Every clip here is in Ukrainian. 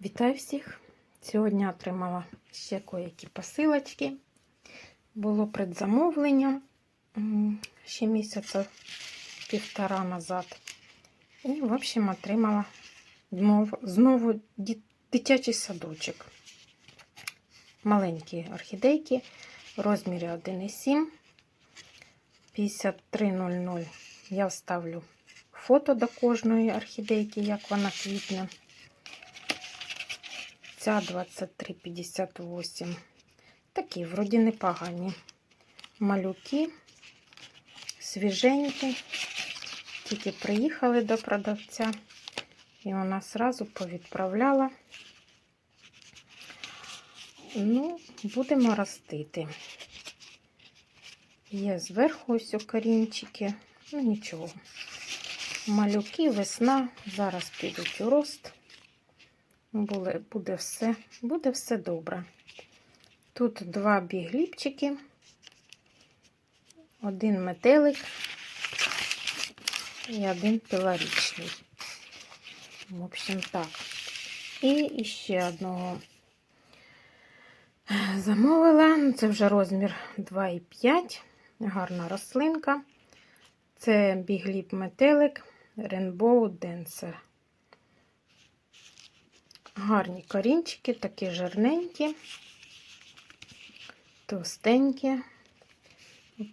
Вітаю всіх! Сьогодні отримала ще які посилочки. Було предзамовлення ще місяця півтора назад. І, в общем, отримала знову дитячий садочок. Маленькі орхідейки в розмірі 1,7. 5300 я вставлю фото до кожної орхідейки, як вона квітне. Ця 2358. Такі, вроді непогані. Малюки, свіженькі. Тільки приїхали до продавця, і вона сразу повідправляла. Ну, будемо ростити. Є зверху ось корінчики. Ну, нічого. Малюки, весна. Зараз підуть у рост. Буде, буде все, буде все добре. Тут два бігліпчики, один метелик і один пілорічний. В общем, так. І ще одного замовила. Це вже розмір 2,5. Гарна рослинка. Це бігліп метелик Rainbow Dancer. Гарні корінчики, такі жирненькі, товстенькі.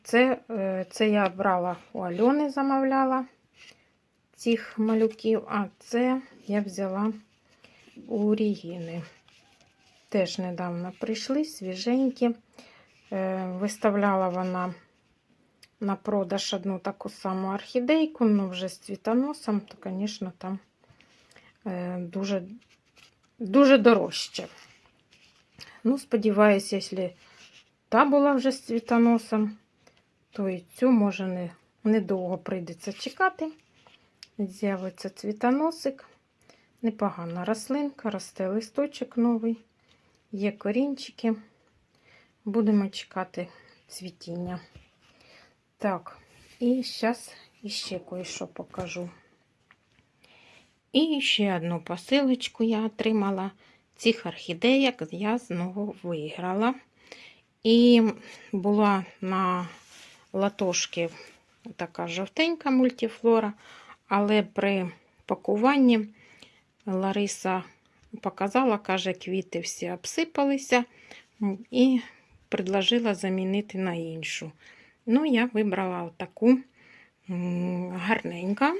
Це, е, це я брала у Альони, замовляла цих малюків, а це я взяла у Рігіни. Теж недавно прийшли, свіженькі. Е, Виставляла вона на продаж одну таку саму орхідейку, ну вже з цвітоносом, то, звісно, там е, дуже дуже дорожче. Ну, сподіваюся, якщо та була вже з цвітоносом, то і цю може не, недовго прийдеться чекати. З'явиться цвітоносик. Непогана рослинка, росте листочок новий, є корінчики. Будемо чекати цвітіння. Так, і зараз іще кое-що покажу. І ще одну посилочку я отримала. Цих орхідеяк я знову виграла. І була на латошці така жовтенька мультифлора, але при пакуванні Лариса показала, каже, квіти всі обсипалися і предложила замінити на іншу. Ну, я вибрала таку гарненька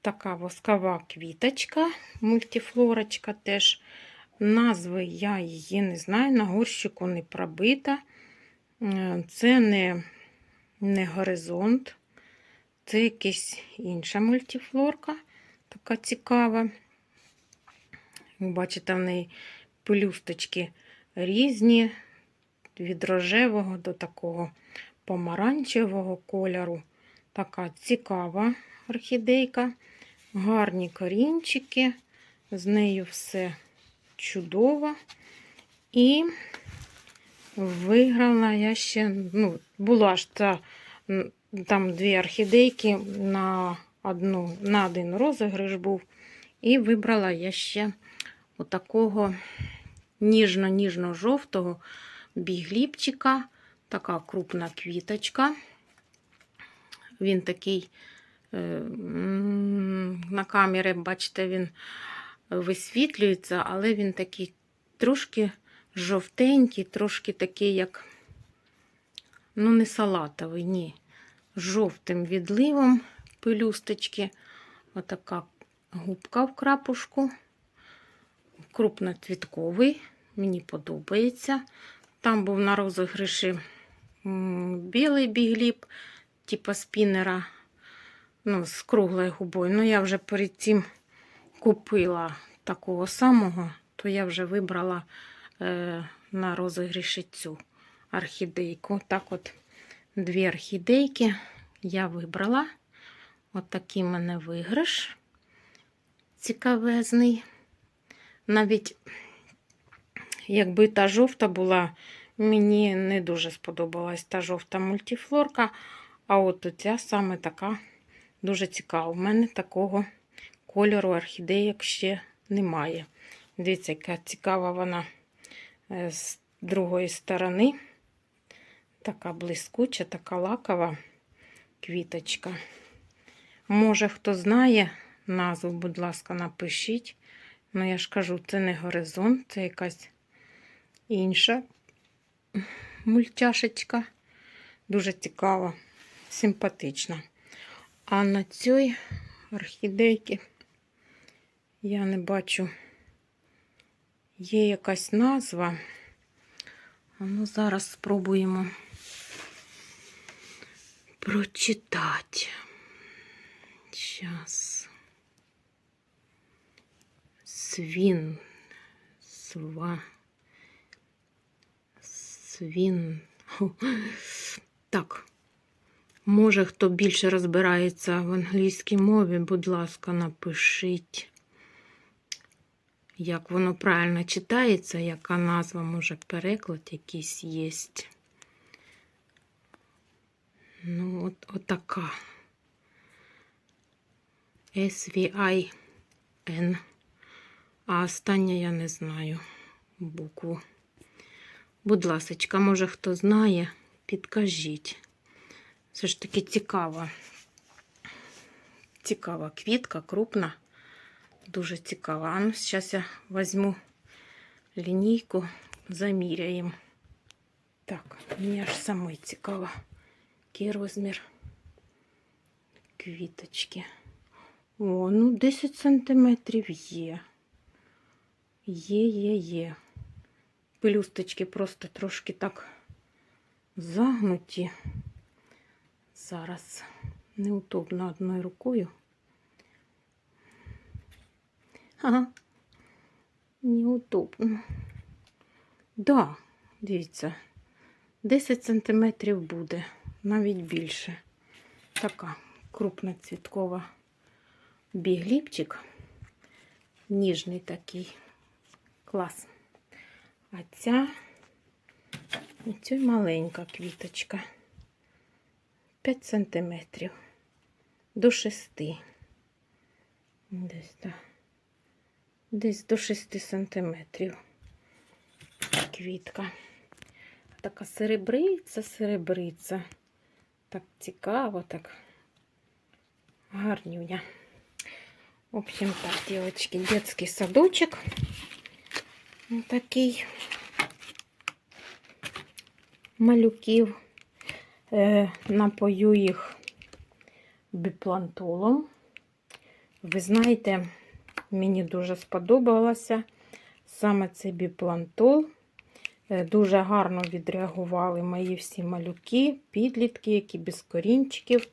така воскова квіточка, мультифлорочка теж. Назви я її не знаю, на горщику не пробита. Е, Це не, не горизонт, це якась інша мультифлорка, така цікава. Бачите, в неї пелюсточки різні, від рожевого до такого помаранчевого кольору. Така цікава орхідейка. Гарні корінчики, з нею все чудово. І виграла я ще, ну, була ж та, там дві орхідейки на одну, на один розіграш був. І вибрала я ще отакого ніжно-ніжно-жовтого бігліпчика. Така крупна квіточка. Він такий на камері, бачите, він висвітлюється, але він такий трошки жовтенький, трошки такий, як, ну, не салатовий, ні. Жовтим відливом пелюсточки. Отака губка в крапушку. Крупноцвітковий, мені подобається. Там був на розіграші білий бігліп, типу спінера ну, з круглою губою. Ну, я вже перед цим купила такого самого, то я вже вибрала е, на розігріші цю орхідейку. Так от дві орхідейки я вибрала. От такий в мене виграш цікавезний. Навіть, якби та жовта була, мені не дуже сподобалась та жовта мультифлорка, а от ця саме така Дуже цікаво. У мене такого кольору орхідеїк ще немає. Дивіться, яка цікава вона е, з другої сторони. Така блискуча, така лакова квіточка. Може, хто знає назву, будь ласка, напишіть. Ну, я ж кажу, це не горизонт, це якась інша мультяшечка. Дуже цікава, симпатична. А на цій орхідейці я не бачу, є якась назва. Ну зараз спробуємо прочитати. Зараз. Свін. Сва. Свін. Так. Може, хто більше розбирається в англійській мові, будь ласка, напишіть, як воно правильно читається, яка назва, може, переклад якийсь є. Ну, от, отака. S-V-I-N. А остання я не знаю букву. Будь ласочка, може хто знає, підкажіть. Все ж таки цікава. Цікава квітка, крупна, дуже цікава. А ну, зараз я візьму лінійку, заміряємо. Так, мені аж самой цікаво, який розмір квіточки. О, ну 10 сантиметрів є. Є, є, є. Пелюсточки просто трошки так загнуті. Зараз неудобно одною рукою. Ага, неудобно. Да, дивіться, 10 сантиметрів буде, навіть більше. Така крупна цвіткова бігліпчик. Ніжний такий. Клас. А ця, ця маленька квіточка. 5 сантиметрів до 6. Десь, да. Десь до 6 сантиметрів квітка. Така серебриця, серебриця. Так цікаво, так гарнюня. В общем, так, девочки, детский садочек. Вот такий малюків. Е, напою їх біплантолом. Ви знаєте, мені дуже сподобалося саме цей біплантол. Е, Дуже гарно відреагували мої всі малюки, підлітки, які без корінчиків.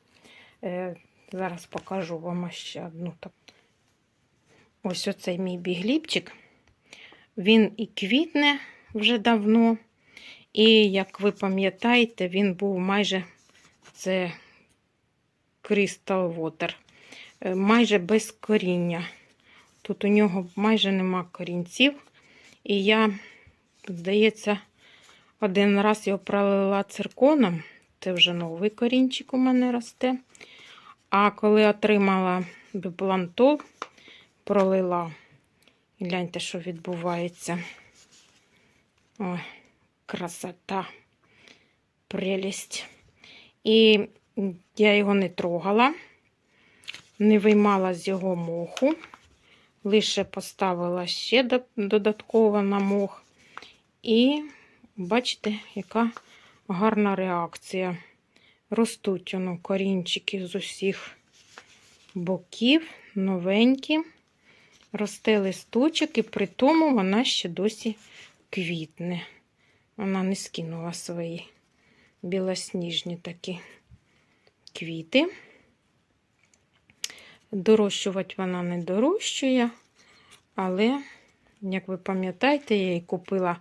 Е, Зараз покажу вам ще одну. Ось оцей мій бігліпчик. Він і квітне вже давно. І, як ви пам'ятаєте, він був майже це Crystal Water, е, майже без коріння. Тут у нього майже нема корінців. І я, здається, один раз його пролила цирконом. Це вже новий корінчик у мене росте. А коли отримала біблантол, пролила. Гляньте, що відбувається. Ой красота, прелість. І я його не трогала, не виймала з його моху, лише поставила ще додатково на мох. І бачите, яка гарна реакція. Ростуть воно корінчики з усіх боків, новенькі. Росте листочок, і при тому вона ще досі квітне. Вона не скинула свої білосніжні такі квіти. Дорощувати вона не дорощує, але, як ви пам'ятаєте, я її купила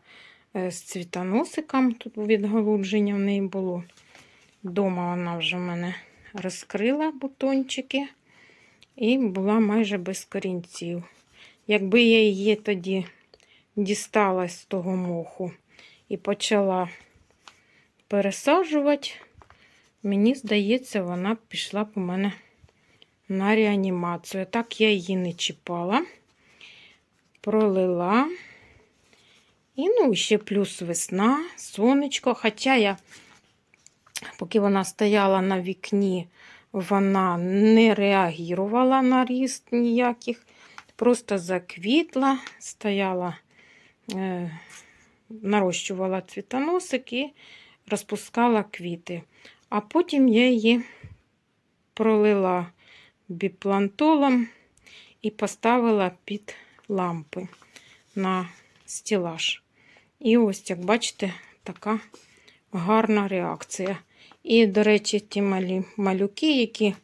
е, з цвітоносиком, тут відголудження в неї було. Дома вона вже в мене розкрила бутончики і була майже без корінців. Якби я її тоді дістала з того моху, і почала пересаджувати, мені здається, вона пішла у мене на реанімацію. Так я її не чіпала. пролила. І ну, ще плюс весна, сонечко. Хоча я, поки вона стояла на вікні, вона не реагувала на ріст ніяких. Просто заквітла, стояла, е, нарощувала цвітоносик і розпускала квіти. А потім я її пролила біплантолом і поставила під лампи на стілаж. І ось, як бачите, така гарна реакція. І, до речі, ті малі малюки, які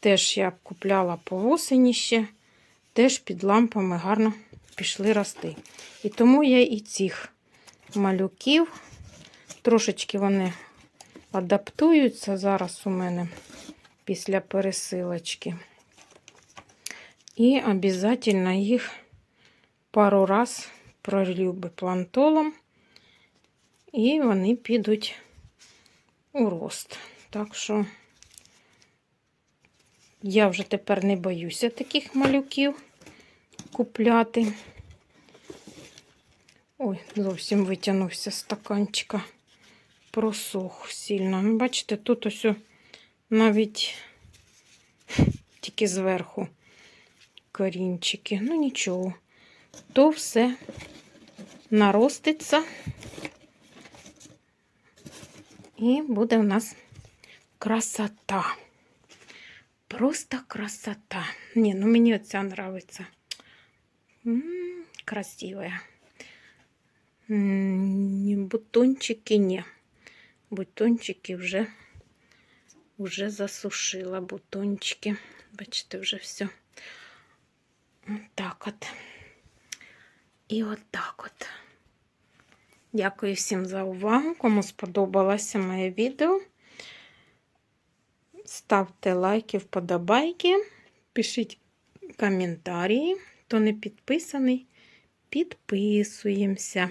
теж я купляла по осені ще, теж під лампами гарно пішли рости. І тому я і цих малюків, трошечки вони адаптуються зараз у мене після пересилочки. І обов'язково їх пару раз пролью плантолом, і вони підуть у рост. Так що я вже тепер не боюся таких малюків купляти. Ой, зовсім витягнувся стаканчика. Просох сильно. Бачите, тут ось навіть тільки зверху корінчики. Ну, нічого. То все нароститься. І буде у нас красота. Просто красота. Ні, ну мені оця нравиться. Красивая. Бутончики ні. Бутончики вже, вже засушила бутончики. Бачите, вже все. Так от. І от так от. Дякую всім за увагу. Кому сподобалося моє відео. Ставте лайки, вподобайки, пишіть коментарі. Хто не підписаний, підписуємося.